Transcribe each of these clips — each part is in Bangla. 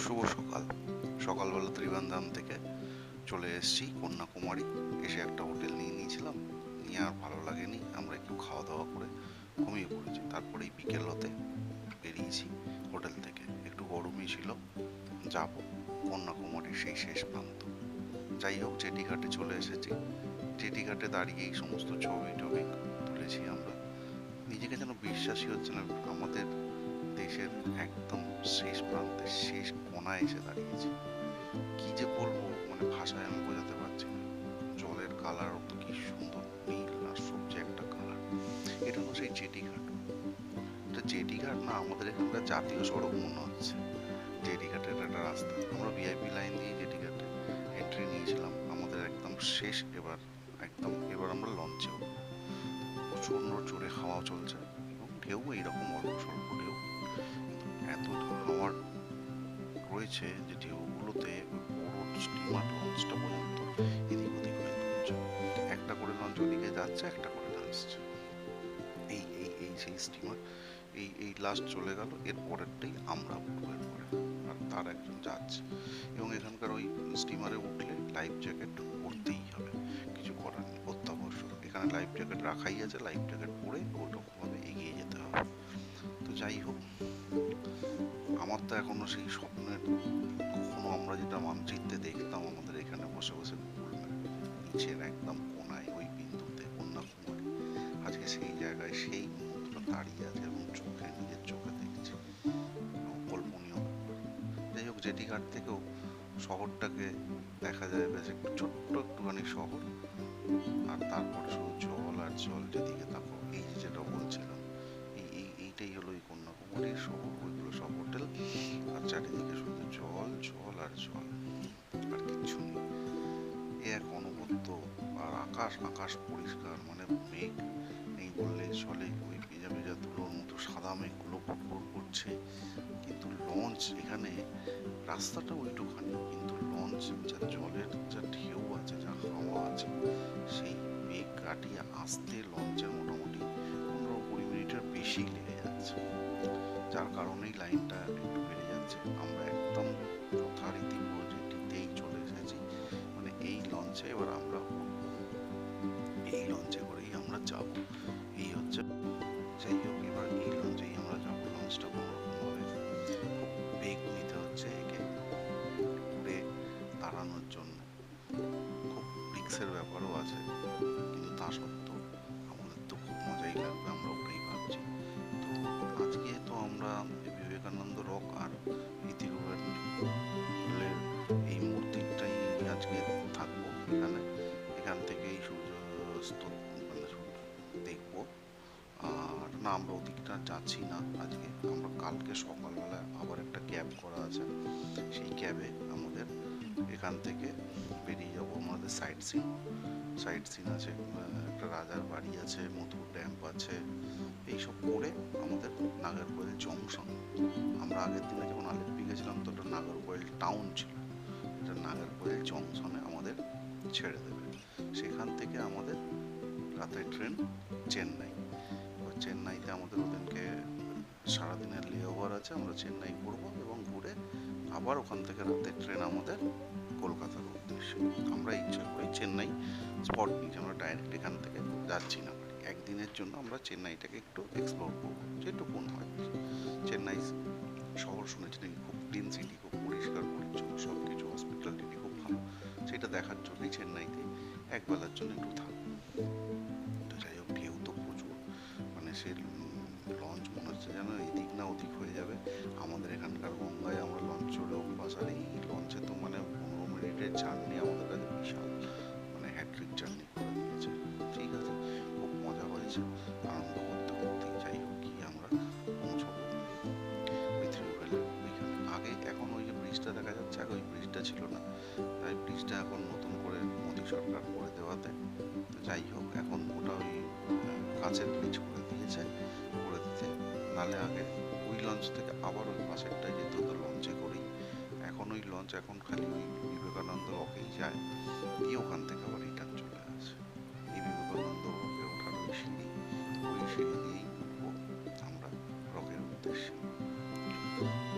শুভ সকাল। সকালবেলা ত্রিবান্ধাম থেকে চলে এসেছি কন্যাকুমারী। এসে একটা হোটেল নিয়ে নিয়েছিলাম। নিয়ে আর ভালো লাগেনি। আমরা একটু খাওয়া দাওয়া করে ঘুমিয়ে পড়েছি। তারপরে এই বিকেল হতে বেরিয়েছি হোটেল থেকে। একটু গরমই ছিল। যাব কন্যাকুমারীর সেই শেষ প্রান্ত। যাই হোক জেটি ঘাটে চলে এসেছি। জেটি ঘাটে দাঁড়িয়ে এই সমস্ত ছবি টবি তুলেছি আমরা। নিজেকে যেন বিশ্বাসই হচ্ছে না। আমাদের দেশের একদম শেষ প্রান্তে শেষ কোনায় এসে দাঁড়িয়েছি। কি যে বলব মানে ভাষায় আমি বোঝাতে পারছি না। জলের কালার কি সুন্দর নীল আর সবজি একটা কালার এটা তো সেই জেটি ঘাট এটা জেটি ঘাট না আমাদের এখানকার জাতীয় সড়ক মনে হচ্ছে। জেটি ঘাটের একটা রাস্তা। আমরা ভিআইপি লাইন দিয়ে জেটি ঘাটে এন্ট্রি নিয়েছিলাম। আমাদের একদম শেষ এবার, একদম এবার আমরা লঞ্চেও প্রচণ্ড জোরে হাওয়া চলছে এবং ঢেউ এইরকম অল্প স্বল্প ঢেউ। এত হাওয়ার রয়েছে যে ঢেউগুলোতে ওই বড় স্টিমার পর্যন্ত এদিক ওদিক হয়ে তুলছে একটা করে লঞ্চ ওদিকে যাচ্ছে, একটা করে আসছে। এই এই এই সেই স্টিমার এই এই লাস্ট চলে গেল, এর পরেরটাই আমরা উঠবো এর পরে আর তার একজন যাচ্ছে। এবং এখানকার ওই স্টিমারে উঠলে লাইফ জ্যাকেট পরতেই হবে। কিছু করার নেই অত্যাবশ্যক। এখানে লাইফ জ্যাকেট রাখাই আছে লাইফ জ্যাকেট পরে তো যাই হোক, আমার তো এখনও সেই স্বপ্নের কখনো আমরা যেটা মানচিত্রে দেখতাম, আমাদের এখানে বসে বসে নিচের একদম কোনায় ওই বিন্দুতে কন্যাকুমারী। আজকে সেই জায়গায় সেই মুহূর্তটা দাঁড়িয়ে আছে এবং চোখে, নিজের চোখে দেখছি। অকল্পনীয়। যাই হোক জেটি ঘাট থেকেও শহরটাকে দেখা যায়, বেশ একটু ছোট্ট একটুখানি শহর। আর তারপরে শুধু জল আর জল যেদিকে আর জল আর এ এক অনবদ্য আর আকাশ আকাশ পরিষ্কার মানে মেঘ নেই বললে চলে। ওই ভেজা ভেজা ধুলোর মতো সাদা মেঘগুলো ফুটফুট করছে। কিন্তু লঞ্চ এখানে রাস্তাটা ওইটুখানি। কিন্তু লঞ্চ যা জলের যা ঢেউ আছে, যা হাওয়া আছে, সেই মেঘ কাটিয়ে আসতে লঞ্চের মোটামুটি পনেরো কুড়ি মিনিটের বেশি লেগে যাচ্ছে। যার কারণেই লাইনটা একটু বেড়ে যাচ্ছে। আমরা একদম যথারীতি প্রজেক্টটিতেই চলে এসেছি। মানে এই লঞ্চে এবার আমরা এই লঞ্চে করেই আমরা যাব। এই হচ্ছে যাই হোক, এবার এই লঞ্চেই আমরা যাব। লঞ্চটা কোনোরকমভাবে খুব বেগ নিতে হচ্ছে একে। উড়ে দাঁড়ানোর জন্য। খুব রিক্সের ব্যাপারও আছে। এখান থেকে বেরিয়ে যাব আমাদের সাইড সিন সাইড সিন আছে একটা রাজার বাড়ি আছে মধুর ড্যাম্প আছে। এইসব করে আমাদের নাগরকোয়েল জংশন আমরা আগের দিনে যখন আলেপ্পি গেছিলাম তো ওটা নাগরকোয়েল টাউন ছিল। এটা নাগরকোয়েল জংশনে আমাদের ছেড়ে দেবে। সেখান থেকে আমাদের রাতের ট্রেন চেন্নাই। এবার চেন্নাইতে আমাদের ওদেরকে সারাদিনের লে ওভার আছে, আমরা চেন্নাই ঘুরবো এবং ঘুরে আবার ওখান থেকে রাতের ট্রেন আমাদের কলকাতার উদ্দেশ্যে আমরা ইচ্ছা করি চেন্নাই স্পট নিয়েছি। আমরা ডাইরেক্ট এখান থেকে যাচ্ছি না। একদিনের জন্য আমরা চেন্নাইটাকে একটু এক্সপ্লোর করব। যেটুকুন হয়। চেন্নাই শহর শুনেছি নাকি খুব ক্লিন সিটি খুব পরিষ্কার, পরিচ্ছন্ন সব কিছু হসপিটালিটি খুব ভালো। সেটা দেখার জন্যই চেন্নাইতে এক বেলার জন্য একটু থাকব তো যাই হোক ঢেউ তো প্রচুর। মানে সে লঞ্চ মনে হচ্ছে যেন এদিক না ওদিক হয়ে যাবে। আমাদের এখানকার গঙ্গায় আমরা লঞ্চ চড়ে অভ্যাস আর এই লঞ্চে তো মানে মিনিটের জার্নি আমাদের কাছে বিশাল। মানে হ্যাট্রিক জার্নি করে দিয়েছে। ঠিক আছে, খুব মজা হয়েছে আনন্দ করতে করতে যাই হোক কি আমরা পৌঁছবো। ত্রিপুরের ওইখানে। আগে এখন ওই যে ব্রিজটা দেখা যাচ্ছে, আগে ওই ব্রিজটা ছিল না। তাই ব্রিজটা এখন নতুন করে মোদী সরকার করে দেওয়াতে যাই হোক, এখন ওটা ওই কাঁচের ব্রিজ করে দিয়েছে, করে দিতে। নালে আগে ওই লঞ্চ থেকে আবার ওই পাশেরটায় যেতে। বিবেকানন্দ এখন খালি বিবেকানন্দ ওকে যায়, গিয়ে ওখান থেকে আবার রিটার্ন চলে আসে। এই বিবেকানন্দ ওকে ওঠার ওই সিঁড়ি ওই সিঁড়ি দিয়েই উঠবো আমরা রকের উদ্দেশ্যে।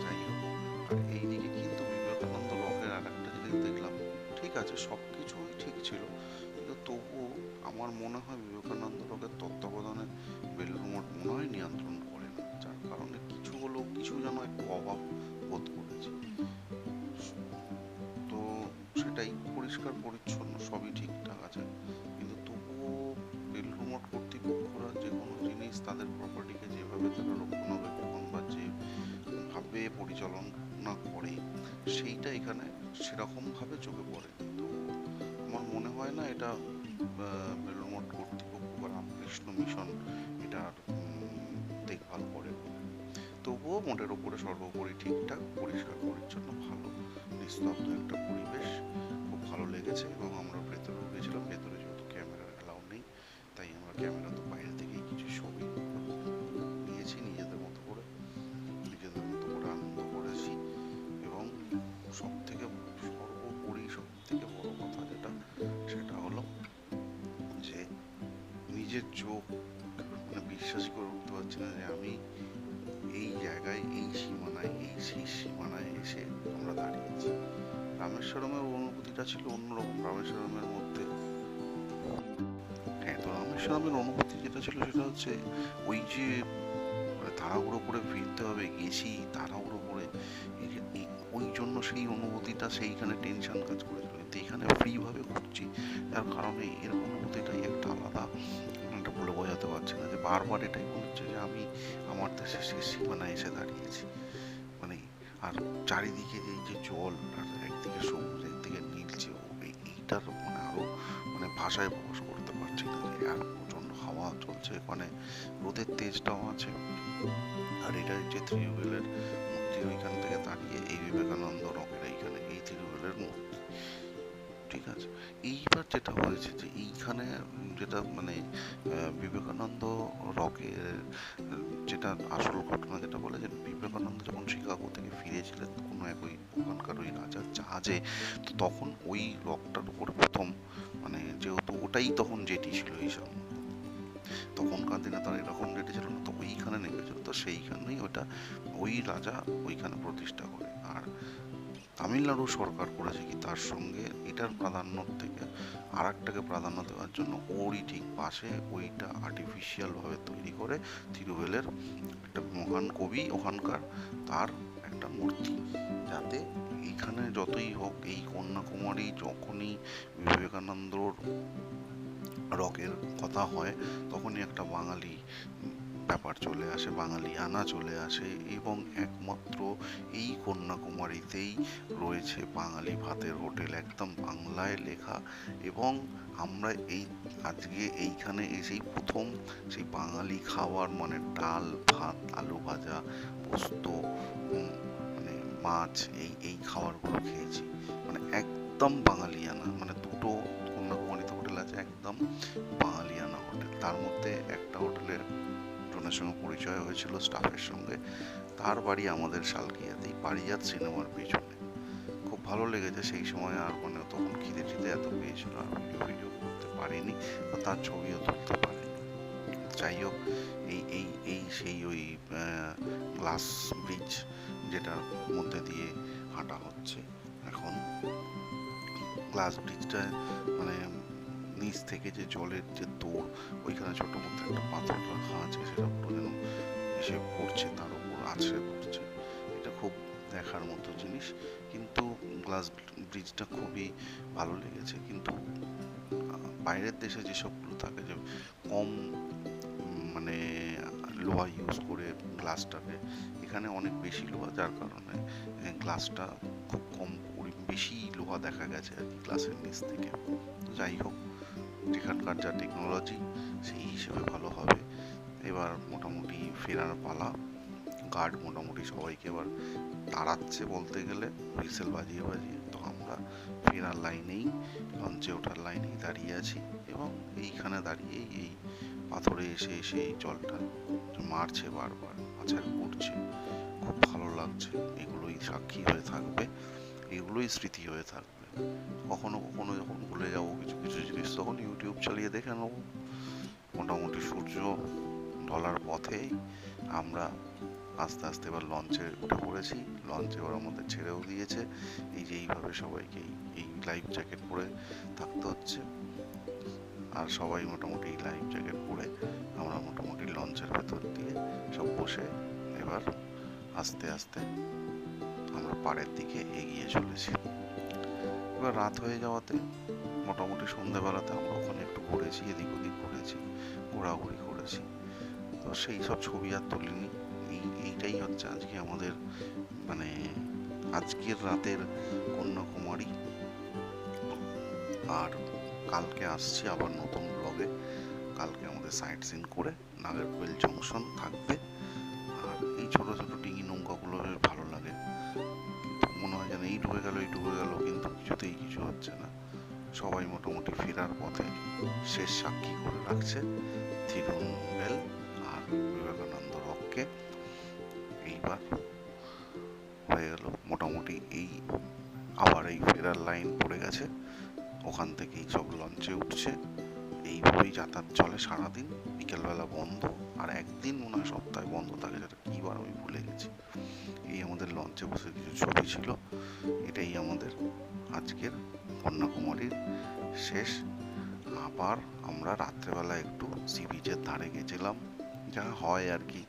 যাই হোক, আর এইদিকে কিন্তু বিবেকানন্দ রকের আর একটা জিনিস দেখলাম, ঠিক আছে সব কিছুই ঠিক ছিল, কিন্তু তবুও আমার মনে হয় বিবেকানন্দ রকের তত্ত্বাবধান তাদের প্রপার্টিকে যেভাবে তারা রক্ষণাবেক্ষণ বা যেভাবে পরিচালনা করে সেইটা এখানে সেরকমভাবে চোখে পড়ে। তো আমার মনে হয় না এটা আহ, মঠ কর্তৃপক্ষ বা রামকৃষ্ণ মিশন এটার দেখভাল করে। তবুও মোটের ওপরে সর্বোপরি ঠিকঠাক পরিষ্কার পরিচ্ছন্ন ভালো নিস্তব্ধ একটা পরিবেশ খুব ভালো লেগেছে এবং আমরা ভেতরেও গেছিলাম ভেতরে যেহেতু ক্যামেরার অ্যালাউ নেই তাই আমরা ক্যামেরা তো বাইরে নিজের চোখ মানে বিশ্বাস করে উঠতে পারছি না যে আমি এই জায়গায়, এই সীমানায়, এই শেষ সীমানায় এসে আমরা দাঁড়িয়েছি। রামেশ্বরমের অনুভূতিটা ছিল অন্যরকম, রামেশ্বরমের মধ্যে। হ্যাঁ তো রামেশ্বরমের অনুভূতি যেটা ছিল সেটা হচ্ছে ওই যে মানে তাড়াহুড়ো করে ফিরতে হবে, গেছি, তাড়াহুড়ো করে ওই জন্য সেই অনুভূতিটা, সেইখানে টেনশন কাজ করেছিল। কিন্তু এখানে ফ্রিভাবে ঘুরছি তার কারণে এর অনুভূতিটাই একটা আলাদা বারবার এটাই হচ্ছে যে আমি আমার দেশের শেষ সীমানায় এসে দাঁড়িয়েছি। মানে আর চারিদিকে যে যে জল আর একদিকে সবুজ, একদিকে নীলচে ও এইটার মানে আরও মানে ভাষায় প্রকাশ করতে পারছি না যে আর প্রচণ্ড হাওয়া চলছে এখানে। রোদের তেজটাও আছে। আর এটা যে ত্রিবেলের মূর্তি ওইখান থেকে দাঁড়িয়ে এই বিবেকানন্দ রকের এইখানে এই ত্রিবেলের মূর্তি। ঠিক আছে। এইবার যেটা হয়েছে যে এইখানে যেটা মানে বিবেকানন্দ রকের, যেটা আসল ঘটনা যেটা বলে যে বিবেকানন্দ যখন শিকাগো থেকে ফিরেছিলেন কোনো এক ওই ওখানকার ওই রাজার জাহাজে, তো তখন ওই রকটার উপর প্রথম মানে যেহেতু ওটাই তখন জেটি ছিল এই সব। তখনকার দিনে তার এরকম জেটি ছিল না, তো ওইখানে নেমেছিল, তো সেইখানেই ওটা ওই রাজা ওইখানে প্রতিষ্ঠা করে। আর তামিলনাড়ু সরকার করেছে কি? তার সঙ্গে এটার প্রাধান্য থেকে আর একটাকে প্রাধান্য দেওয়ার জন্য ওরই ঠিক পাশে ওইটা আর্টিফিশিয়ালভাবে তৈরি করে তিরুভেলের একটা মহান কবি ওখানকার তার একটা মূর্তি। যাতে এইখানে যতই হোক এই কন্যাকুমারী যখনই বিবেকানন্দর রকের কথা হয়, তখনই একটা বাঙালি ব্যাপার চলে আসে, বাঙালি আনা চলে আসে এবং একমাত্র এই কন্যাকুমারীতেই রয়েছে বাঙালি ভাতের হোটেল, একদম বাংলায় লেখা এবং আমরা এই আজকে এইখানে এসেই প্রথম সেই বাঙালি খাবার মানে ডাল, ভাত, আলু ভাজা, পোস্ত মানে মাছ এই এই খাবারগুলো খেয়েছি। মানে একদম বাঙালিয়ানা মানে দুটো কন্যাকুমারীতে হোটেল আছে, একদম বাঙালিয়ানা হোটেল। তার মধ্যে একটা হোটেলের জনের সঙ্গে পরিচয় হয়েছিল স্টাফের সঙ্গে। তার বাড়ি আমাদের শালকিয়াতেই পারিজাত সিনেমার পেছনে। খুব ভালো লেগেছে সেই সময় আর মানে তখন খিদে টিদে এত পেয়েছিল, আর ভিডিও ভিডিও করতে পারিনি বা তার ছবিও তুলতে পারিনি। যাই হোক, এই এই এই সেই ওই গ্লাস ব্রিজ যেটার মধ্যে দিয়ে হাঁটা হচ্ছে। এখন গ্লাস ব্রিজটা মানে থেকে যে জলের যে দৌড় ওইখানে ছোট মধ্যে একটা পাথর রাখা আছে, সেটা পুরো যেন এসে পড়ছে, তার উপর আছড়ে পড়ছে। এটা খুব দেখার মতো জিনিস, কিন্তু গ্লাস ব্রিজটা খুবই ভালো লেগেছে। কিন্তু বাইরের দেশে যেসবগুলো থাকে, যে কম মানে লোহা ইউজ করে গ্লাসটাকে, এখানে অনেক বেশি লোহা, যার কারণে গ্লাসটা খুব কম বেশি লোহা দেখা গেছে আর কি, গ্লাসের নিচ থেকে। যাই হোক যেখানকার যা টেকনোলজি সেই হিসেবে ভালো হবে। এবার মোটামুটি ফেরার পালা। গার্ড মোটামুটি সবাইকে এবার তাড়াচ্ছে বলতে গেলে। হুইসেল বাজিয়ে বাজিয়ে তো আমরা ফেরার লাইনেই, লঞ্চে ওঠার লাইনেই দাঁড়িয়ে আছি এবং এইখানে দাঁড়িয়েই এই পাথরে এসে এসে এই জলটা মারছে বারবার মাথায় পড়ছে খুব ভালো লাগছে। এগুলোই সাক্ষী হয়ে থাকবে। এগুলোই স্মৃতি হয়ে থাকবে। কখনো কখনো যখন ভুলে যাব কিছু কিছু জিনিস, তখন ইউটিউব চালিয়ে দেখে নেব। মোটামুটি সূর্য ঢলার পথেই আমরা আস্তে আস্তে এবার লঞ্চে উঠে পড়েছি। লঞ্চ এবার আমাদের ছেড়েও দিয়েছে। এই যে এইভাবে সবাইকে এই- লাইফ জ্যাকেট পরে থাকতে হচ্ছে। আর সবাই মোটামুটি এই লাইফ জ্যাকেট পরে আমরা মোটামুটি লঞ্চের ভেতর দিয়ে সব বসে এবার আস্তে আস্তে আমরা পাড়ের দিকে এগিয়ে চলেছি। এবার রাত হয়ে যাওয়াতে মোটামুটি সন্ধেবেলাতে আমরা ওখানে একটু ঘুরেছি, এদিক ওদিক ঘুরেছি, ঘোরাঘুরি করেছি। তো সেই সব ছবি আর তুলিনি। এই, এইটাই হচ্ছে আজকে আমাদের মানে আজকের রাতের কন্যাকুমারী। আর কালকে আসছি আবার নতুন ব্লগে কালকে আমাদের সাইট সিন করে নাগেরকোয়েল জংশন থাকবে। হচ্ছে না। সবাই মোটামুটি ফেরার পথে শেষ সাক্ষী করে রাখছে থিরুনভেল আর বিবেকানন্দ রককে। এইবার হয়ে গেল মোটামুটি এই আবার এই ফেরার লাইন পড়ে গেছে। ওখান থেকেই সব লঞ্চে উঠছে। এইভাবেই যাতায়াত চলে সারাদিন। বিকেলবেলা বন্ধ আর একদিন মনে হয় সপ্তাহে বন্ধ থাকে যেটা কী বার আমি ভুলে গেছি। এই আমাদের লঞ্চে বসে কিছু ছবি ছিল। এটাই আমাদের আজকের কন্যাকুমারীর শেষ। আবার আমরা রাত্রেবেলা একটু সি বিচের ধারে গেছিলাম। যা হয় আর কি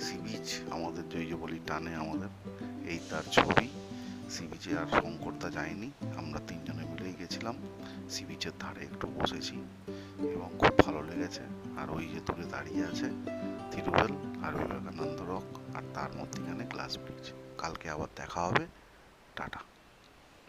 সি বিচ আমাদের যে বলি টানে আমাদের, এই তার ছবি। সি বিচে আর শঙ্করদা যায়নি। আমরা তিনজনে মিলেই গেছিলাম। সি বিচের ধারে একটু বসেছি এবং খুব ভালো লেগেছে। আর ওই যে দূরে দাঁড়িয়ে আছে তিরুবেল আর বিবেকানন্দ রক আর তার মধ্যেখানে গ্লাস ব্রিজ কালকে আবার দেখা হবে। টাটা।